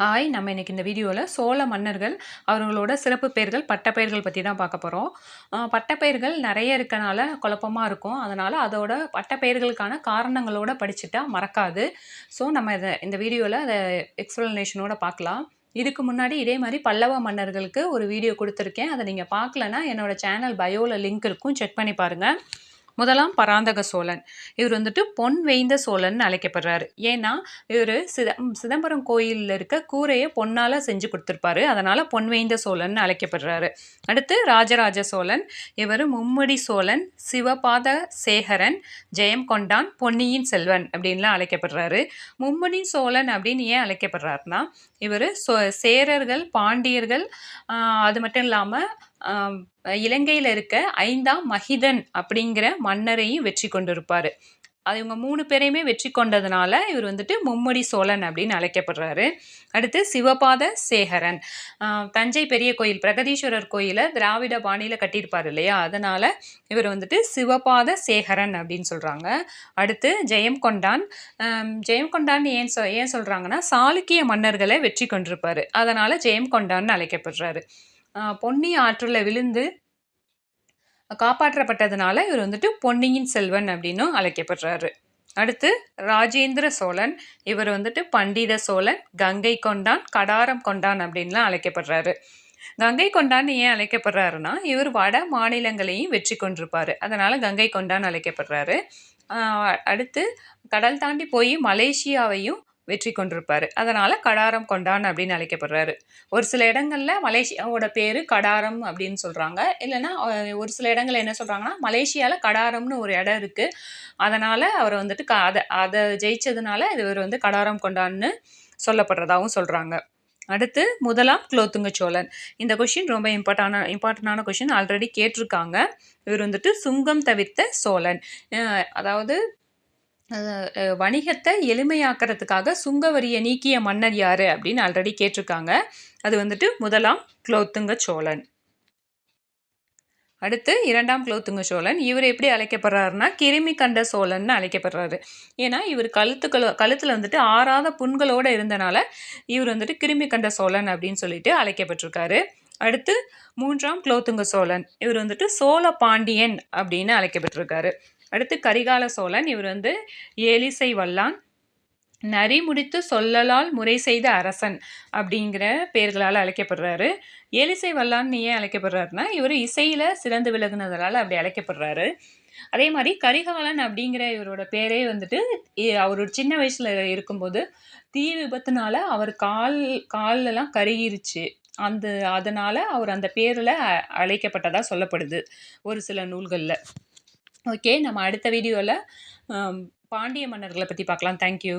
Hi நம்ம இன்றைக்கி இந்த வீடியோவில் சோழ மன்னர்கள் அவர்களோட சிறப்பு பெயர்கள் பட்டப்பெயர்கள் பற்றி தான் பார்க்க போகிறோம் பட்டப்பெயர்கள் நிறைய இருக்கனால குழப்பமாக இருக்கும். அதனால் அதோட பட்டப்பெயர்களுக்கான காரணங்களோட படிச்சுட்டா மறக்காது. ஸோ நம்ம இதை இந்த வீடியோவில் அதை எக்ஸ்ப்ளனேஷனோட பார்க்கலாம். இதுக்கு முன்னாடி இதே மாதிரி பல்லவ மன்னர்களுக்கு ஒரு வீடியோ கொடுத்துருக்கேன். அதை நீங்கள் பார்க்கலன்னா என்னோடய சேனல் பயோவில் லிங்க் இருக்கும். செக் பண்ணி பாருங்கள் முதலாம் பராந்தக சோழன். இவர் வந்துட்டு பொன் வேய்ந்த சோழன் அழைக்கப்படுறாரு. ஏன்னா இவர் சித சிதம்பரம் கோயிலில் இருக்க கூரையை பொன்னால் செஞ்சு கொடுத்துருப்பாரு. அதனால் பொன் வேய்ந்த சோழன் அழைக்கப்படுறாரு. அடுத்து ராஜராஜ சோழன். இவர் மும்முடி சோழன் சிவபாத சேகரன் ஜெயம் கொண்டான் பொன்னியின் செல்வன் அப்படின்லாம் அழைக்கப்படுறாரு. மும்முடி சோழன் அப்படின்னு ஏன் அழைக்கப்படுறாருனா இவர் சோ சேரர்கள் பாண்டியர்கள் அது மட்டும் இல்லாமல் இலங்கையில் இருக்க ஐந்தாம் மகிதன் அப்படிங்கிற மன்னரையும் வெற்றி கொண்டிருப்பார். அது இவங்க மூணு பேரையுமே வெற்றி கொண்டதுனால இவர் வந்துட்டு மும்மடி சோழன் அப்படின்னு அழைக்கப்படுறாரு. அடுத்து சிவபாத சேகரன். தஞ்சை பெரிய கோயில் பிரகதீஸ்வரர் கோயிலை திராவிட பாணியில் கட்டியிருப்பார் இல்லையா? அதனால் இவர் வந்துட்டு சிவபாத சேகரன் அப்படின்னு சொல்கிறாங்க அடுத்து ஜெயம் கொண்டான். ஜெயம் கொண்டான் ஏன் சொ ஏன் சொல்கிறாங்கன்னா சாளுக்கிய மன்னர்களை வெற்றி கொண்டிருப்பார். அதனால் ஜெயம் கொண்டான்னு அழைக்கப்படுறாரு. பொன்னி ஆற்றில் விழுந்து காப்பாற்றப்பட்டதுனால இவர் வந்துட்டு பொன்னியின் செல்வன் அப்படின்னும் அழைக்கப்படுறாரு. அடுத்து ராஜேந்திர சோழன். இவர் வந்துட்டு பண்டித சோழன் கங்கை கொண்டான் கடாரம் கொண்டான் அப்படின்லாம் அழைக்கப்படுறாரு. கங்கை கொண்டான்னு ஏன் அழைக்கப்படுறாருன்னா இவர் வட மாநிலங்களையும் வெற்றி கொண்டிருப்பார். அதனால் கங்கை கொண்டான் அழைக்கப்படுறாரு. அடுத்து கடல் தாண்டி போய் மலேசியாவையும் வெற்றி கொண்டிருப்பார். அதனால் கடாரம் கொண்டான் அப்படின்னு அழைக்கப்படுறாரு. ஒரு சில இடங்களில் மலேசியாவோட பேர் கடாரம் அப்படின்னு சொல்கிறாங்க இல்லைன்னா ஒரு சில இடங்களில் என்ன சொல்கிறாங்கன்னா மலேசியாவில் கடாரம்னு ஒரு இடம் இருக்குது அதனால் அவர் வந்துட்டு க அதை அதை ஜெயிச்சதுனால இவர் வந்து கடாரம் கொண்டான்னு சொல்லப்படுறதாகவும் சொல்கிறாங்க அடுத்து முதலாம் குலோத்துங்க சோழன். இந்த கொஷின் ரொம்ப இம்பார்ட்டான இம்பார்ட்டண்டான கொஷின் ஆல்ரெடி கேட்டிருக்காங்க. இவர் வந்துட்டு சுங்கம் தவிர்த்த சோழன். அதாவது வணிகத்தை எளிமையாக்கிறதுக்காக சுங்கவரியை நீக்கிய மன்னர் யார் அப்படின்னு ஆல்ரெடி கேட்டிருக்காங்க. அது வந்துட்டு முதலாம் குலோத்துங்க சோழன். அடுத்து இரண்டாம் குலோத்துங்க சோழன். இவர் எப்படி அழைக்கப்படுறாருன்னா கிருமி கண்ட சோழன் அழைக்கப்படுறாரு. ஏன்னா இவர் கழுத்துக்களோ கழுத்தில் வந்துட்டு ஆறாத புண்களோடு இருந்தனால இவர் வந்துட்டு கிருமி கண்ட சோழன் அப்படின்னு சொல்லிட்டு அழைக்கப்பட்டிருக்காரு. அடுத்து மூன்றாம் குலோத்துங்க சோழன். இவர் வந்துட்டு சோழ பாண்டியன் அப்படின்னு அழைக்கப்பட்டிருக்காரு. அடுத்து கரிகால சோழன் இவர் வந்து ஏலிசை வல்லான். நரி முடித்து சொல்லலால் முறை செய்த அரசன் அப்படிங்கிற பெயர்களால் அழைக்கப்படுறாரு. ஏலிசை வல்லான்னு ஏன் அழைக்கப்படுறாருன்னா இவர் இசையில் சிறந்து விலகுனதால் அப்படி அழைக்கப்படுறாரு. அதே மாதிரி கரிகாலன் அப்படிங்கிற இவரோட பேரே வந்துட்டு அவர் சின்ன வயசில் இருக்கும்போது தீ விபத்துனால அவர் கால் காலெல்லாம் கருகிருச்சு. அந்த அதனால் அவர் அந்த பேரில் அழைக்கப்பட்டதாக சொல்லப்படுது ஒரு சில நூல்களில். ஓகே நம்ம அடுத்த வீடியோவில் பாண்டிய மன்னர்களை பற்றி பார்க்கலாம். தேங்க்யூ